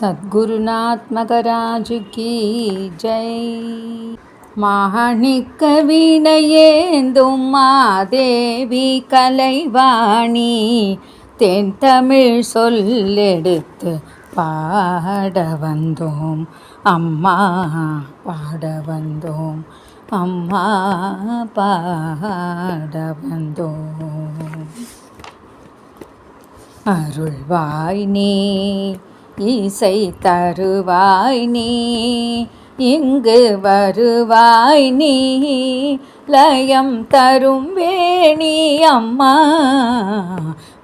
சத்குருநாத்மகராஜு கீ ஜெய். மாணிக்க வீணையேந்தும் மாதேவி கலைவாணி தென் தமிழ் சொல்லெடுத்து பாட வந்தோம். அம்மா பாட வந்தோம். அம்மா பாட வந்தோம். அருள்வாய் நீ இசை தருவாய் நீ இங்கு வருவாய் நீ லயம் தரும் வேணி அம்மா.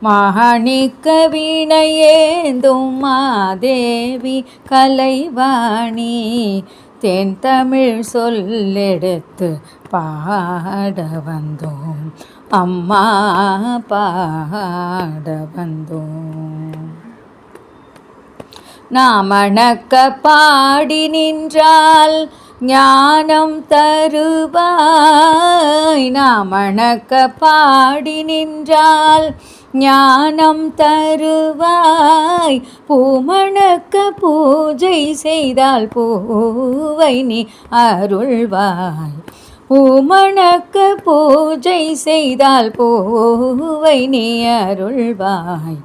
மாணிக்க வீணையேந்தும் மாதேவி கலைவாணி தென் தமிழ் சொல்லெடுத்து பாட வந்தோம். அம்மா பாட வந்தோம். நாமணக்க பாடி நின்றால் ஞானம் தருவாய். நாமணக்க பாடி நின்றால் ஞானம் தருவாய். பூமணக்க பூஜை செய்தால் பூவை நீ அருள்வாய். பூமணக்க பூஜை செய்தால் பூவை நீ அருள்வாய்.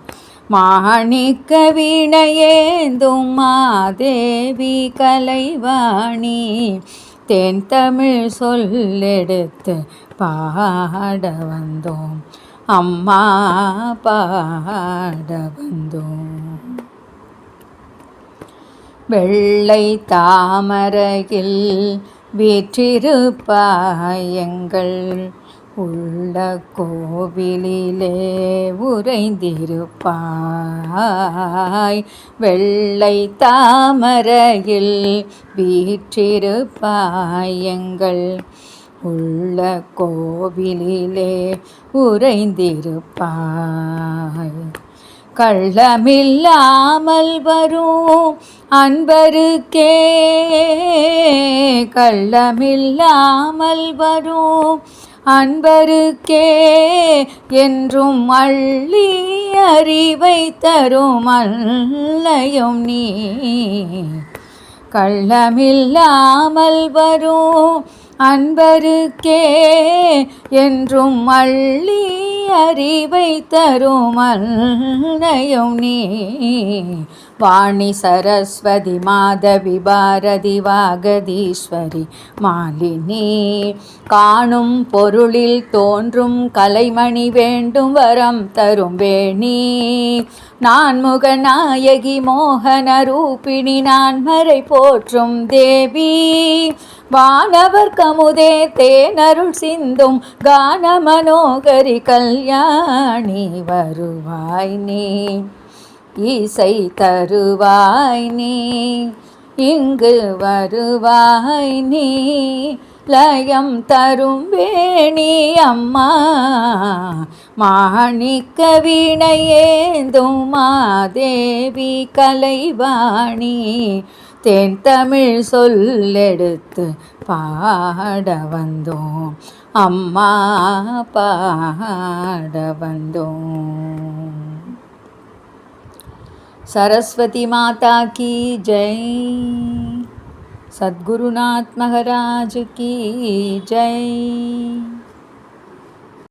மாணிக்க வீணையேந்தும் மாதேவி கலைவாணி. தென் தமிழ் சொல்லெடுத்து பாட வந்தோம். அம்மா பாட வந்தோம். வெள்ளை தாமரையில் வீற்றிருப்பாயங்கள் உள்ள கோவிலிலே உறைந்திருப்பாய். வெள்ளை தாமரையில் வீற்றிருப்பாய் எங்கள். உள்ள கோவிலிலே உறைந்திருப்பாய். கள்ளமில்லாமல் வரும் அன்பருக்கே. கள்ளமில்லாமல் வரும் அன்பருக்கே என்றும் அள்ளி அறிவை தரும் அல்லையும் நீ. கள்ளமில்லாமல் வரும் அன்பருக்கே என்றும் அள்ளி அறிவை தரும் அல்லையும் நீ. வாணி சரஸ்வதி மாதவி பாரதி வாகதீஸ்வரி மாலினி. காணும் பொருளில் தோன்றும் கலைமணி வேண்டும் வரம் தரும் வேணி. நான் முகநாயகி மோகன ரூபிணி நான் மறை போற்றும் தேவி. வானவர் கமுதே தேனருள் சிந்தும் கான மனோகரி கல்யாணி வருவாய் நீ. இசை தருவாய் நீ. இங்கு வருவாய் நீ. லயம் தரும் வேணி அம்மா. மாணிக்க வீணையேந்தும் மாதேவி கலைவாணி. தென் தமிழ் சொல்லெடுத்து பாட வந்தோம். அம்மா பாட வந்தோம். सरस्वती माता की जय। सद्गुरुनाथ महाराज की जय।